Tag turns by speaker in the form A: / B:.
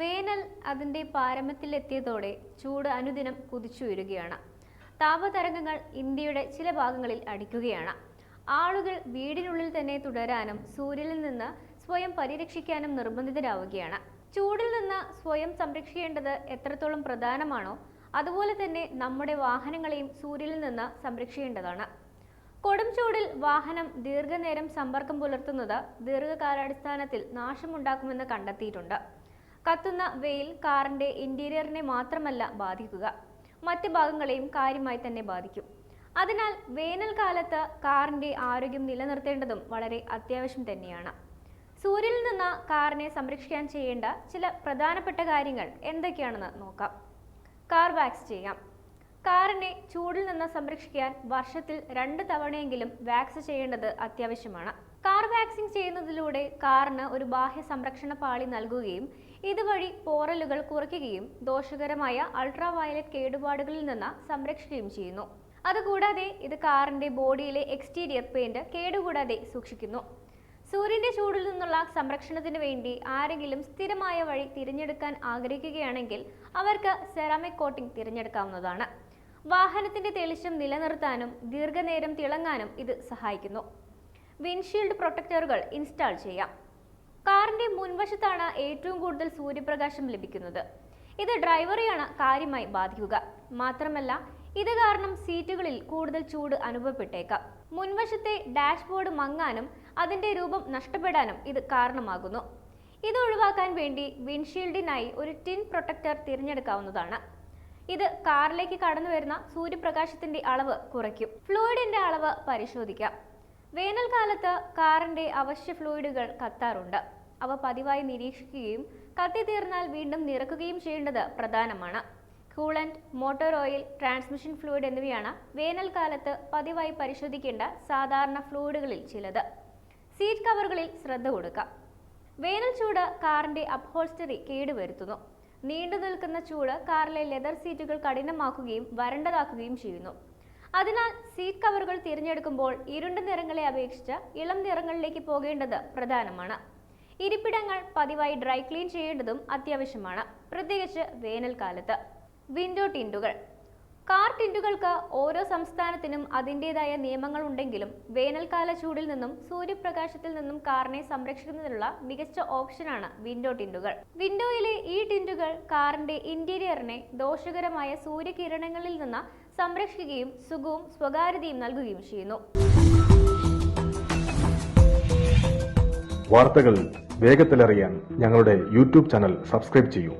A: വേനൽ അതിന്റെ പാരമ്യത്തിലെത്തിയതോടെ ചൂട് അനുദിനം കുതിച്ചുയരുകയാണ്. താപതരംഗങ്ങൾ ഇന്ത്യയുടെ ചില ഭാഗങ്ങളിൽ അടിക്കുകയാണ്. ആളുകൾ വീടിനുള്ളിൽ തന്നെ തുടരാനും സൂര്യനിൽ നിന്ന് സ്വയം പരിരക്ഷിക്കാനും നിർബന്ധിതരാവുകയാണ്. ചൂടിൽ നിന്ന് സ്വയം സംരക്ഷിക്കേണ്ടത് എത്രത്തോളം പ്രധാനമാണോ അതുപോലെ തന്നെ നമ്മുടെ വാഹനങ്ങളെയും സൂര്യനിൽ നിന്ന് സംരക്ഷിക്കേണ്ടതാണ്. കൊടും ചൂടിൽ വാഹനം ദീർഘനേരം സമ്പർക്കം പുലർത്തുന്നത് ദീർഘകാലാടിസ്ഥാനത്തിൽ നാശമുണ്ടാക്കുമെന്ന് കണ്ടെത്തിയിട്ടുണ്ട്. കത്തുന്ന വെയിൽ കാറിന്റെ ഇന്റീരിയറിനെ മാത്രമല്ല ബാധിക്കുക. മറ്റ് ഭാഗങ്ങളെയും കാര്യമായി തന്നെ ബാധിക്കും. അതിനാൽ വേനൽക്കാലത്ത് കാറിന്റെ ആരോഗ്യം നിലനിർത്തേണ്ടതും വളരെ അത്യാവശ്യം തന്നെയാണ്. സൂര്യനിൽ നിന്ന് കാറിനെ സംരക്ഷിക്കാൻ ചെയ്യേണ്ട ചില പ്രധാനപ്പെട്ട കാര്യങ്ങൾ എന്തൊക്കെയാണെന്ന് നോക്കാം. കാർ വാക്സ് ചെയ്യാം. കാറിനെ ചൂടിൽ നിന്ന് സംരക്ഷിക്കാൻ വർഷത്തിൽ രണ്ട് തവണയെങ്കിലും വാക്സ് ചെയ്യേണ്ടത് അത്യാവശ്യമാണ്. കാർ വാക്സിംഗ് ചെയ്യുന്നതിലൂടെ കാറിന് ഒരു ബാഹ്യ സംരക്ഷണ പാളി നൽകുകയും ഇതുവഴി പോറലുകൾ കുറയ്ക്കുകയും ദോഷകരമായ അൾട്രാ വയലറ്റ് കേടുപാടുകളിൽ നിന്ന് സംരക്ഷിക്കുകയും ചെയ്യുന്നു. അതുകൂടാതെ ഇത് കാറിന്റെ ബോഡിയിലെ എക്സ്റ്റീരിയർ പെയിന്റ് കേടുകൂടാതെ സൂക്ഷിക്കുന്നു. സൂര്യന്റെ ചൂടിൽ നിന്നുള്ള സംരക്ഷണത്തിന് വേണ്ടി ആരെങ്കിലും സ്ഥിരമായ വഴി തിരഞ്ഞെടുക്കാൻ ആഗ്രഹിക്കുകയാണെങ്കിൽ അവർക്ക് സെറാമിക് കോട്ടിംഗ് തിരഞ്ഞെടുക്കാവുന്നതാണ്. വാഹനത്തിന്റെ തെളിച്ചം നിലനിർത്താനും ദീർഘനേരം തിളങ്ങാനും ഇത് സഹായിക്കുന്നു. വിൻഷീൽഡ് പ്രൊട്ടക്ടറുകൾ ഇൻസ്റ്റാൾ ചെയ്യാം. കാറിന്റെ മുൻവശത്താണ് ഏറ്റവും കൂടുതൽ സൂര്യപ്രകാശം ലഭിക്കുന്നത്. ഇത് ഡ്രൈവറെയാണ് കാര്യമായി ബാധിക്കുക. മാത്രമല്ല ഇത് കാരണം സീറ്റുകളിൽ കൂടുതൽ ചൂട് അനുഭവപ്പെട്ടേക്കാം. മുൻവശത്തെ ഡാഷ്ബോർഡ് മങ്ങാനും അതിന്റെ രൂപം നഷ്ടപ്പെടാനും ഇത് കാരണമാകുന്നു. ഇത് ഒഴിവാക്കാൻ വേണ്ടി വിൻഷീൽഡിനായി ഒരു ടിൻ പ്രൊട്ടക്ടർ തിരഞ്ഞെടുക്കാവുന്നതാണ്. ഇത് കാറിലേക്ക് കടന്നു വരുന്ന സൂര്യപ്രകാശത്തിന്റെ അളവ് കുറയ്ക്കും. ഫ്ലൂയിഡിന്റെ അളവ് പരിശോധിക്കാം. വേനൽക്കാലത്ത് കാറിന്റെ അവശ്യ ഫ്ലൂയിഡുകൾ കത്താറുണ്ട്. അവ പതിവായി നിരീക്ഷിക്കുകയും കത്തിത്തീർന്നാൽ വീണ്ടും നിറക്കുകയും ചെയ്യേണ്ടത് പ്രധാനമാണ്. Coolant motor oil transmission fluid എന്നിവയാണ് വേനൽക്കാലത്ത് പതിവായി പരിശോധിക്കേണ്ട സാധാരണ ഫ്ലൂയിഡുകളിൽ ചിലത്. സീറ്റ് കവറുകളിൽ ശ്രദ്ധ കൊടുക്കാം. വേനൽ ചൂട് കാറിന്റെ അപ്ഹോൾസ്റ്ററി കേടുവരുത്തുന്നു. നീണ്ടു നിൽക്കുന്ന ചൂട് കാറിലെ ലെതർ സീറ്റുകൾ കഠിനമാക്കുകയും വരണ്ടതാക്കുകയും ചെയ്യുന്നു. അതിനാൽ സീറ്റ് കവറുകൾ തിരഞ്ഞെടുക്കുമ്പോൾ ഇരുണ്ട നിറങ്ങളെ അപേക്ഷിച്ച് ഇളം നിറങ്ങളിലേക്ക് പോകേണ്ടത് പ്രധാനമാണ്. ഇരിപ്പിടങ്ങൾ പതിവായി ഡ്രൈ ക്ലീൻ ചെയ്യേണ്ടതും അത്യാവശ്യമാണ്. പ്രത്യേകിച്ച് വേനൽക്കാലത്ത്. വിൻഡോ ടിൻഡുകൾ. കാർ ടിൻഡുകൾക്ക് ഓരോ സംസ്ഥാനത്തിനും അതിന്റെതായ നിയമങ്ങൾ ഉണ്ടെങ്കിലും വേനൽക്കാല ചൂടിൽ നിന്നും സൂര്യപ്രകാശത്തിൽ നിന്നും കാറിനെ സംരക്ഷിക്കുന്നതിനുള്ള മികച്ച ഓപ്ഷനാണ് വിൻഡോ ടിൻഡുകൾ. വിൻഡോയിലെ ഈ ടിൻഡുകൾ കാറിന്റെ ഇന്റീരിയറിനെ ദോഷകരമായ സൂര്യകിരണങ്ങളിൽ നിന്ന് സംരക്ഷിക്കുകയും സുഖവും സ്വകാര്യതയും നൽകുകയും ചെയ്യുന്നു.
B: വാർത്തകൾ വേഗത്തിലറിയാൻ ഞങ്ങളുടെ യൂട്യൂബ് ചാനൽ സബ്സ്ക്രൈബ് ചെയ്യൂ.